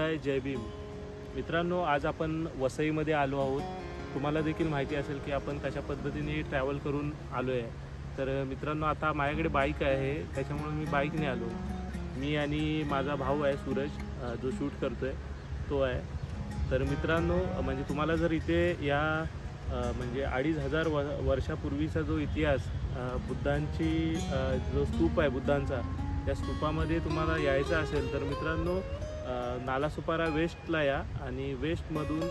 आहे जय भीम. मित्रांनो आज आपण वसईमध्ये आलो आहोत. तुम्हाला देखील माहिती असेल की आपण कशा पद्धतीने ट्रॅव्हल करून आलो आहे तर मित्रांनो आता माझ्याकडे बाईक आहे. त्याच्यामुळे मी बाईकने आलो. मी आणि माझा भाऊ आहे सूरज जो शूट करतो आहे तो आहे. तर मित्रांनो म्हणजे तुम्हाला जर इथे या म्हणजे अडीच हजार व वर्षापूर्वीचा जो इतिहास बुद्धांची जो स्तूप आहे बुद्धांचा त्या स्तूपामध्ये तुम्हाला यायचं असेल तर मित्रांनो नालासुपारा वेस्टला या आणि वेस्टमधून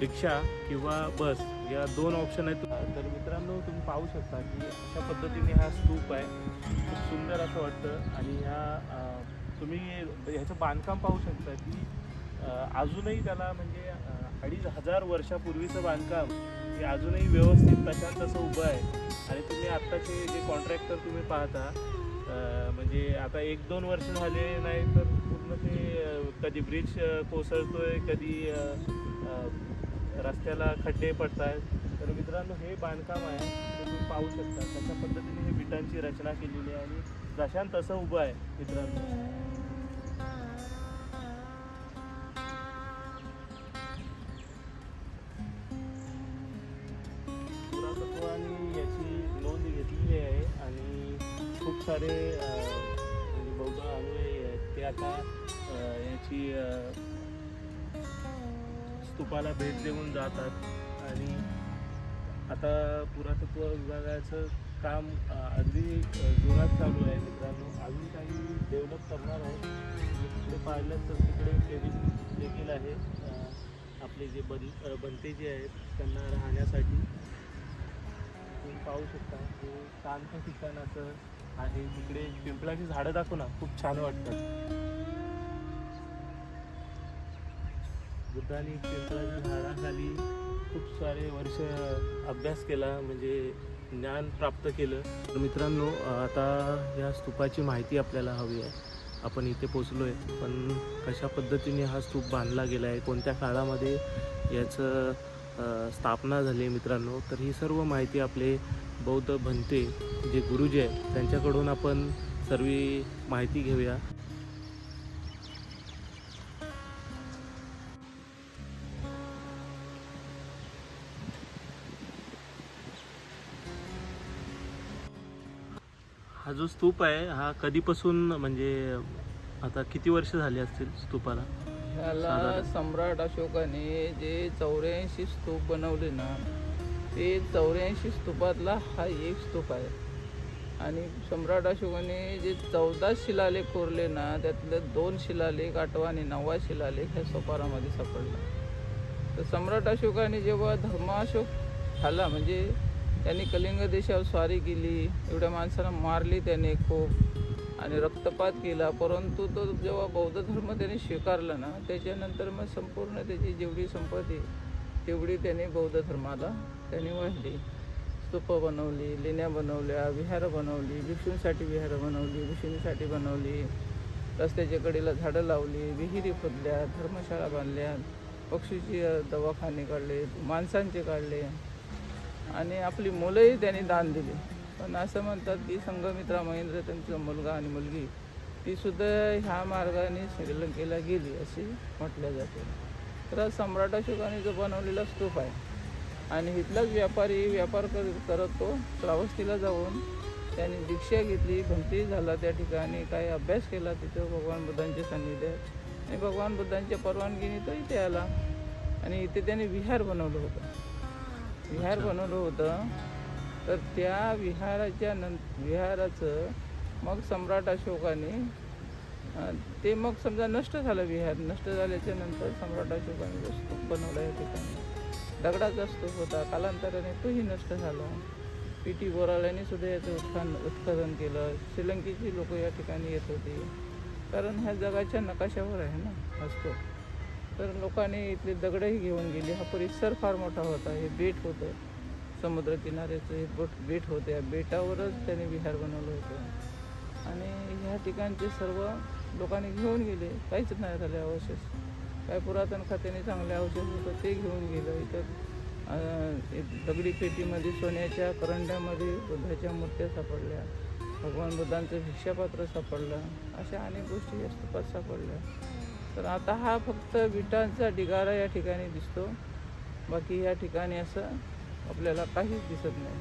रिक्षा किंवा बस या दोन ऑप्शन आहेत. तर मित्रांनो तुम्ही पाहू शकता की अशा पद्धतीने हा स्तूप आहे. खूप सुंदर असं वाटतं आणि ह्या तुम्ही ह्याचं बांधकाम पाहू शकता की अजूनही त्याला म्हणजे अडीच हजार वर्षापूर्वीचं बांधकाम हे अजूनही व्यवस्थित तशाच तसं उभं आहे. आणि तुम्ही आत्ताचे जे कॉन्ट्रॅक्टर तुम्ही पाहता म्हणजे आता एक दोन वर्ष झाले नाही तर पूर्ण ते कधी ब्रिज कोसळतोय कधी रस्त्याला खड्डे पडत आहेत तर मित्रांनो हे बांधकाम आहे तुम्ही पाहू शकता. कशा पद्धतीने हे विटांची रचना केलेली आहे आणि जशान तसं उभं आहे मित्रांनो. खूप सारे म्हणजे बौद्ध अनुयायी आहेत ते आता याची स्तूपाला भेट देऊन जातात. आणि आता पुरातत्व विभागाचं काम अगदी जोरात चालू आहे. मित्रांनो अजून काही डेव्हलप करणार आहे. म्हणजे तिकडे पाहिलं तर तिकडे केविन देखील आहे. आपले जे बन बनते जे आहेत त्यांना राहण्यासाठी तुम्ही पाहू शकता. हे शांत ठिकाण असं आणि तिकडे पिंपळाची झाडं दाखव ना खूप छान वाटतात. बुद्धाने पिंपळाच्या झाडाखाली खूप सारे वर्ष अभ्यास केला म्हणजे ज्ञान प्राप्त केलं. तर मित्रांनो आता या स्तूपाची माहिती आपल्याला हवी आहे. आपण इथे पोचलो आहे पण कशा पद्धतीने हा स्तूप बांधला गेला आहे कोणत्या काळामध्ये याचं स्थापना झाली मित्रांनो. तर ही सर्व माहिती आपले बौद्ध भंते जे गुरुजी आहेत त्यांच्याकडून आपण सर्व माहिती घेऊया. हा जो स्तूप आहे हा कधीपासून म्हणजे आता किती वर्ष झाली असतील स्तूपाला? ह्याला. सम्राट अशोकाने जे चौऱ्याऐंशी स्तूप बनवले ना ते चौऱ्याऐंशी स्तूपातला हा एक स्तूप आहे. आणि सम्राट अशोकाने जे चौदा शिलालेख कोरले ना त्यातले दोन शिलालेख आठवा आणि नववा शिलालेख ह्या सोपारामध्ये सापडला. तर सम्राट अशोकाने जेव्हा धर्माशोक झाला म्हणजे त्यांनी कलिंग देशावर स्वारी केली एवढ्या माणसांना मारली त्याने खूप. आणि रक्तपात केला परंतु तो जेव्हा बौद्ध धर्म त्याने स्वीकारला ना त्याच्यानंतर मग संपूर्ण त्याची जेवढी संपत्ती तेवढी त्याने बौद्ध धर्माला त्याने वाढली. स्तूप बनवली लेण्या बनवल्या विहारं बनवली भिक्षूंसाठी विहारं बनवली भिक्षुणीसाठी बनवली. रस्त्याच्या कडेला झाडं लावली विहिरी खोदल्या धर्मशाळा बांधल्या पक्षीची दवाखाने काढले माणसांचे काढले. आणि आपली मुलंही त्याने दान दिली. पण असं म्हणतात की संघमित्रा महेंद्र त्यांचा मुलगा आणि मुलगी ती सुद्धा ह्या मार्गाने श्रीलंकेला गेली असे म्हटलं जाते. तर सम्राट अशोकाने जो बनवलेला स्तूप आहे आणि इथलाच व्यापारी व्यापार कर करत तो श्रावस्तीला जाऊन त्याने दीक्षा घेतली भंती झाला त्या ठिकाणी काही अभ्यास केला तिथं भगवान बुद्धांच्या सान्निध्यात आणि भगवान बुद्धांच्या परवानगीने तो इथे आला आणि इथे त्याने विहार बनवलं होतं. विहार बनवलं होतं. तर त्या विहाराच्या नं विहाराचं मग सम्राट अशोकाने ते मग समजा नष्ट झालं विहार. नष्ट झाल्याच्यानंतर सम्राट अशोकाने जो स्तूप बनवला या ठिकाणी दगडाचा स्तूप होता. कालांतराने तोही नष्ट झाला. पी टी बोरालाने सुद्धा याचं उत्खान उत्खनन केलं. श्रीलंकेची लोक या ठिकाणी येत होती. कारण ह्या जगाच्या नकाशावर आहे ना असतो तर लोकांनी इथले दगडही घेऊन गेले. हा परिसर फार मोठा होता. हे बेट होतं. समुद्रकिनाऱ्याचं हे बोट बेट होते. या बेटावरच त्याने विहार बनवलं होतं. आणि ह्या ठिकाणचे सर्व लोकांनी घेऊन गेले. काहीच नाही झाले अवशेष. काय पुरातन खात्याने चांगले अवशेष होतं ते घेऊन गेलं. इथं एक दगडी पेटीमध्ये सोन्याच्या करंड्यामध्ये बुद्धाच्या मूर्त्या सापडल्या. भगवान बुद्धांचं भिक्षापात्र सापडलं. अशा अनेक गोष्टी या स्तूपात सापडल्या. तर आता हा फक्त विटांचा ढिगारा या ठिकाणी दिसतो. बाकी या ठिकाणी असं आपल्याला काहीच दिसत नाही.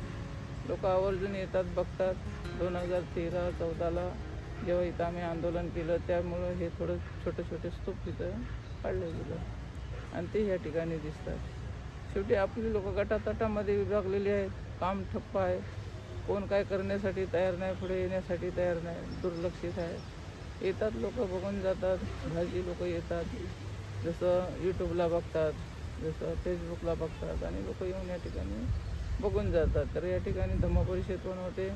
लोक आवर्जून येतात बघतात. दोन हजार तेरा चौदाला जेव्हा इथं आम्ही आंदोलन केलं त्यामुळं हे थोडं छोटे छोटे स्तूप तिथं काढलं गेलं. आणि ते ह्या ठिकाणी दिसतात. शेवटी आपली लोक गटातटामध्ये विभागलेली आहेत. काम ठप्प आहे. कोण काय करण्यासाठी तयार नाही पुढे येण्यासाठी तयार नाही दुर्लक्षित आहे. येतात लोक बघून जातात. भाजी लोक येतात. जसं यूट्यूबला बघतात. जसं फेसबुकला बघतात आणि लोक येऊन या ठिकाणी बघून जातात. तर या ठिकाणी धम्म परिषद पण होते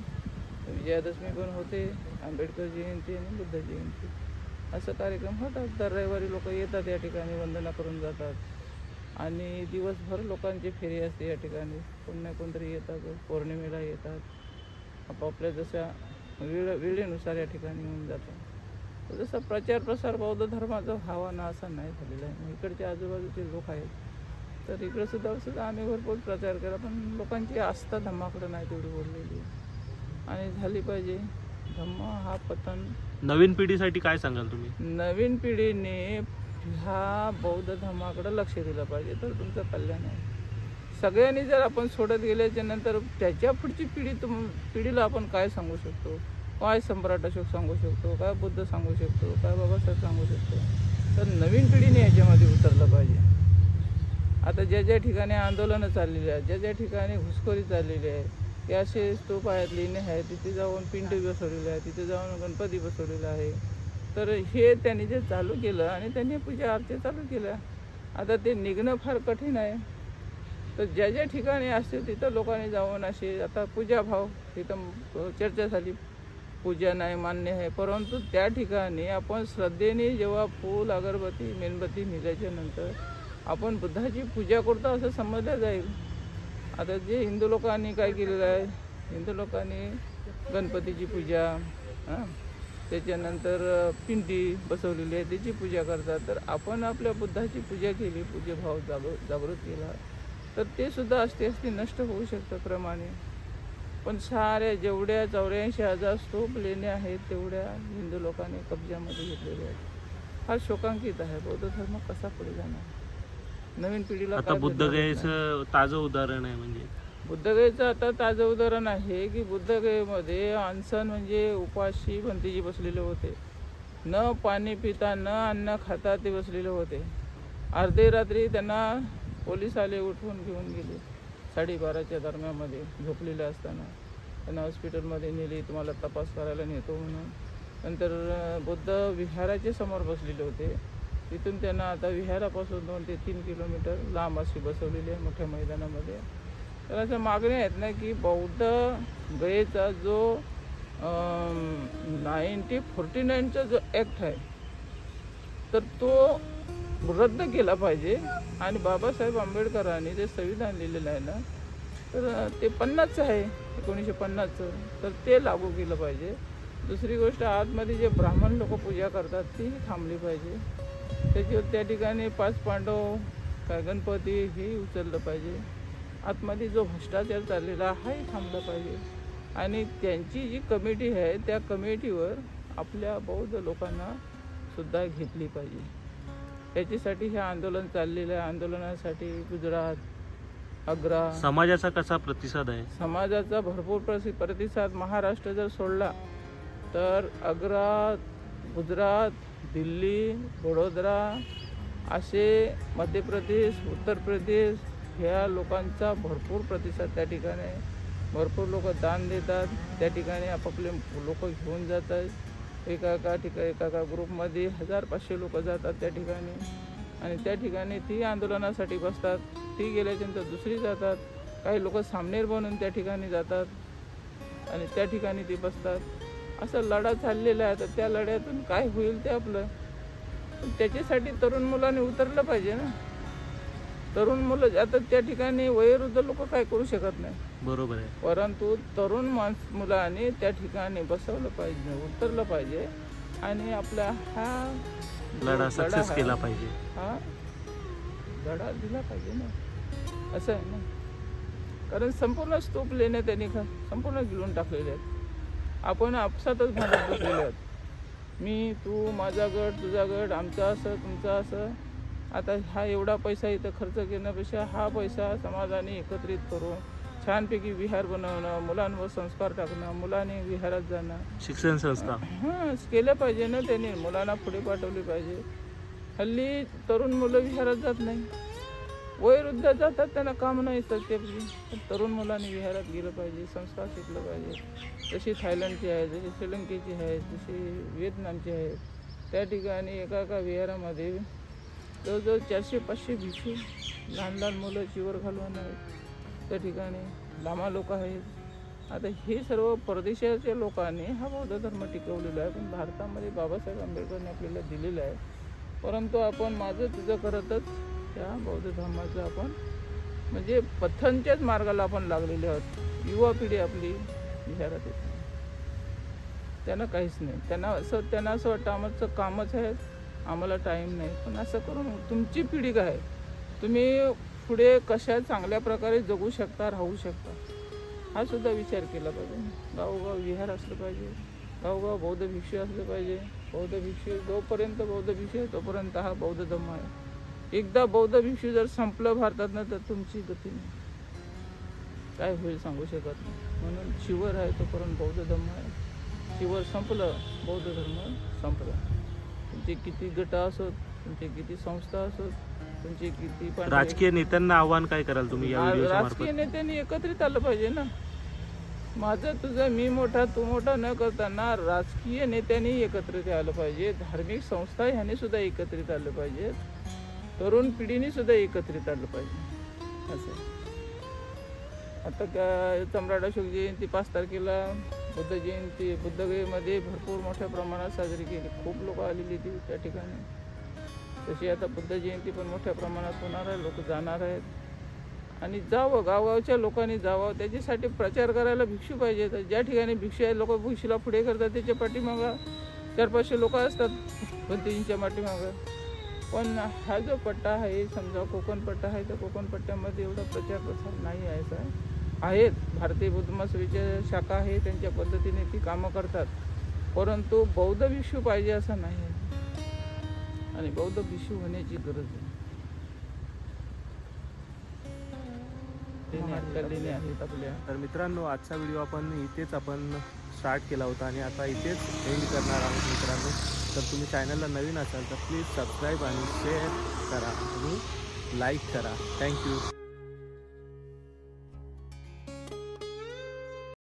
विजयादशमी पण होते आंबेडकर जयंती आणि बुद्ध जयंती. असं कार्यक्रम होतात. दर रविवारी लोक येतात या ठिकाणी वंदना करून जातात. आणि दिवसभर लोकांची फेरी असते या ठिकाणी. कोण ना कोणतरी येतात पौर्णिमेला येतात. आपापल्या जशा वेळ वेळेनुसार या ठिकाणी येऊन जातात. जसा प्रचार प्रसार बौद्ध धर्माचा व्हावा ना असा नाही झालेला आहे. मग इकडचे आजूबाजूचे लोक आहेत. तर इकडे सुद्धा सुद्धा आम्ही भरपूर प्रचार केला पण लोकांची आस्था धम्माकडे नाही तेवढी बोललेली आणि झाली पाहिजे धम्म हा पतन. नवीन पिढीसाठी काय सांगाल तुम्ही? नवीन पिढीने ह्या बौद्ध धर्माकडे लक्ष दिलं पाहिजे तर तुमचं कल्याण आहे. सगळ्यांनी जर आपण सोडत गेल्याच्यानंतर त्याच्या पुढची पिढी तुम पिढीला आपण काय सांगू शकतो? काय सम्राट अशोक सांगू शकतो? काय बुद्ध सांगू शकतो? काय बाबासाहेब सांगू शकतो? तर नवीन पिढीने याच्यामध्ये उतरलं पाहिजे. आता ज्या ज्या ठिकाणी आंदोलनं चाललेली आहेत ज्या ज्या ठिकाणी घुसखोरी चाललेली आहे ते असे स्तूप आहेत लेणे आहेत तिथे जाऊन पिंड बसवलेलं आहे तिथे जाऊन गणपती बसवलेला आहे. तर हे त्यांनी जे चालू केलं आणि त्यांनी पूजा आरती चालू केल्या. आता ते निघणं फार कठीण आहे. तर ज्या ज्या ठिकाणी असते तिथं लोकांनी जाऊन असे आता पूजाभाव तिथं चर्चा झाली. पूजा नाही मान्य आहे. परंतु त्या ठिकाणी आपण श्रद्धेने जेव्हा फूल अगरबत्ती मेणबत्ती नेल्याच्या नंतर आपण बुद्धाची पूजा करतो असं समजलं जाईल. आता जे हिंदू लोकांनी काय केलेलं आहे हिंदू लोकांनी गणपतीची पूजा हां त्याच्यानंतर पिंडी बसवलेली आहे त्याची पूजा करतात. तर आपण आपल्या बुद्धाची पूजा केली पूजेभाव जागृ जागृत केला तर ते सुद्धा असते असते नष्ट होऊ शकतं क्रमाने पण साऱ्या जेवढ्या चौऱ्याऐंशी हजार स्तूप लेण्या आहेत तेवढ्या हिंदू लोकांनी कब्जामध्ये घेतलेल्या आहेत. फार शोकांकित आहे. बौद्ध धर्म कसा पुढे जाणार? नवीन पिढीला आता काय बुद्ध भेटणार नाही. गयेचं ताजं उदाहरण आहे म्हणजे. बुद्धगयेचं आता ताजं उदाहरण आहे की बुद्धगयेमध्ये अनसन म्हणजे उपाशी भंतीजी बसलेले होते. न पाणी पिता न अन्न खाता ते बसलेले होते. अर्धे रात्री त्यांना पोलीस आले उठवून घेऊन गेले. साडेबाराच्या दरम्यामध्ये झोपलेले असताना. त्यांना हॉस्पिटलमध्ये नेली तुम्हाला तपास करायला नेतो म्हणून. नंतर अं, बुद्ध विहाराच्या समोर बसलेले होते. तिथून त्यांना आता विहारापासून दोन ते तीन किलोमीटर लांब अशी बसवलेली आहे मोठ्या मैदानामध्ये. तर अशा मागण्या आहेत ना की बौद्ध गयेचा जो नाईन्टी फोर्टी नाईनचा जो ॲक्ट आहे तर तो रद्द केला पाहिजे. आणि बाबासाहेब आंबेडकरांनी जे संविधान लिहिलेलं आहे ना तर ते पन्नासचं आहे एकोणीसशे पन्नासचं. तर ते लागू केलं पाहिजे. दुसरी गोष्ट आतमध्ये जे ब्राह्मण लोक पूजा करतात ती थांबली पाहिजे. त्याच्यावर त्या ठिकाणी पाच पांडव काय गणपती हे उचललं पाहिजे. आतमध्ये जो भ्रष्टाचार चाललेला हाही थांबला पाहिजे. आणि त्यांची जी कमिटी आहे त्या कमिटीवर आपल्या बौद्ध लोकांना सुद्धा घेतली पाहिजे. त्याच्यासाठी हे आंदोलन चाललेलं आहे. आंदोलनासाठी गुजरात आग्रा. समाजाचा कसा प्रतिसाद आहे? समाजाचा भरपूर प्रसि प्रतिसाद महाराष्ट्र जर सोडला तर आग्रा गुजरात दिल्ली वडोदरा असे मध्य प्रदेश उत्तर प्रदेश ह्या लोकांचा भरपूर प्रतिसाद त्या ठिकाणी. भरपूर लोक दान देतात. त्या ठिकाणी आपापले लोक घेऊन जातात. एका एका ठिकाणी एका एका ग्रुपमध्ये हजार पाचशे लोक जातात त्या ठिकाणी. आणि त्या ठिकाणी ती आंदोलनासाठी बसतात. ती गेल्याच्यानंतर दुसरी जातात. काही लोक सामनेर बनून त्या ठिकाणी जातात. आणि त्या ठिकाणी ती बसतात. असं लढा चाललेला आहे तर त्या लढ्यातून काय होईल ते आपलं. त्याच्यासाठी तरुण मुलांनी उतरलं पाहिजे ना. तरुण मुलं आता त्या ठिकाणी वयोवृद्ध लोक काय करू शकत नाही. बरोबर आहे. परंतु तरुण माणस मुलांनी त्या ठिकाणी बसवलं पाहिजे उतरलं पाहिजे आणि आपला हा लढा सक्सेस केला पाहिजे. हा धडा दिला पाहिजे ना. असं आहे ना. कारण संपूर्ण स्तूप लेण्या त्यांनी संपूर्ण गिळून टाकलेले आहेत. आपण आपसातच भांडत बसलेले आहोत. मी तू माझा गट तुझा गट आमचा असं तुमचा असं. आता हा एवढा पैसा इथं खर्च करण्यापेक्षा हा पैसा समाजाने एकत्रित करून छानपैकी विहार बनवणं मुलांवर संस्कार टाकणं मुलांनी विहारात जाणं. शिक्षण संस्था. हां केलं पाहिजे ना त्यांनी. मुलांना पुढे पाठवले पाहिजे. हल्ली तरुण मुलं विहारात जात नाही. वयोवृद्ध जातात त्यांना काम नाही सत्यापैकी पण तरुण मुलांनी विहारात गेलं पाहिजे संस्कार शिकलं पाहिजे. जशी थायलंडची आहे जशी श्रीलंकेची आहे जशी व्हिएतनामची आहे त्या ठिकाणी एका एका विहारामध्ये जवळजवळ चारशे पाचशे भिक्षू लहान लहान मुलं चिवर घालून आहेत. त्या ठिकाणी लामा लोक आहेत. आता हे सर्व परदेशाच्या लोकांनी हा बौद्ध धर्म टिकवलेला आहे पण भारतामध्ये बाबासाहेब आंबेडकरने आपल्याला दिलेला आहे. परंतु आपण माझं तुझं करतच त्या बौद्ध धर्माचं आपण म्हणजे पथ्थनच्याच मार्गाला आपण लागलेले आहोत. युवा पिढी आपली विचारात येत नाही. त्यांना काहीच नाही. त्यांना असं त्यांना असं वाटतं आमचं कामच आहे आम्हाला टाईम नाही. पण असं करून तुमची पिढी काय? आहे? तुम्ही पुढे कशा चांगल्या प्रकारे जगू शकता राहू शकता हा सुद्धा विचार केला पाहिजे. गावोगाव विहार असलं पाहिजे गावोगाव बौद्ध भिक्षू असलं पाहिजे. बौद्ध भिक्षू जोपर्यंत बौद्ध भिक्षू आहे तोपर्यंत हा बौद्ध धर्म आहे. एकदा बौद्ध भिक्षू जर संपलं भारतात ना तर तुमची गती नाही काय होईल सांगू शकत नाही. म्हणून शिवर आहे तोपर्यंत बौद्ध धर्म आहे. शिवर संपलं बौद्ध धर्म संपला. तुमचे किती गट असोत तुमचे किती संस्था असोत तुमचे किती पण राजकीय नेत्यांना आव्हान काय कराल तुम्ही राजकीय नेत्यांनी एकत्रित आलं पाहिजे ना. माझं तुझं मी मोठा तू मोठा न करताना राजकीय नेत्यांनी एकत्रित आलं पाहिजे. धार्मिक संस्था ह्याने सुद्धा एकत्रित आलं पाहिजे तरुण पिढीने सुद्धा एकत्रित आलं पाहिजे. असं आता का सम्राट अशोक जयंती पाच तारखेला बुद्ध जयंती बुद्धगयेमध्ये भरपूर मोठ्या प्रमाणात साजरी केली. खूप लोक आलेली ती त्या ठिकाणी. तशी आता बुद्ध जयंती पण मोठ्या प्रमाणात होणार आहे. लोक जाणार आहेत. आणि जावं गावगावच्या लोकांनी जावं. त्याच्यासाठी प्रचार करायला भिक्षू पाहिजे. तर ज्या ठिकाणी भिक्षू आहे लोक भिक्षूला पुढे करतात त्याच्या पाठीमागं चार पाचशे लोक असतात. भंतीजींच्या पाठीमागं. पण हा जो पट्टा आहे समजा कोकण पट्टा आहे तर कोकण पट्ट्यामध्ये एवढा प्रचार प्रसार नाही आहे सर आहेत भारतीय बुद्ध महोत्सवीच्या शाखा आहे त्यांच्या पद्धतीने ती कामं करतात. परंतु बौद्ध भिक्षू पाहिजे असं नाही आहे. आणि बौद्ध भिक्षू होण्याची गरज आहे. आहेत आपल्या तर मित्रांनो आजचा व्हिडिओ आपण इथेच आपण स्टार्ट केला होता आणि आता इथेच एंड करणार आहोत मित्रांनो. तर तुम्ही चॅनलला नवीन असाल तर प्लीज सबस्क्राईब आणि शेअर करा आणि लाईक करा. थँक्यू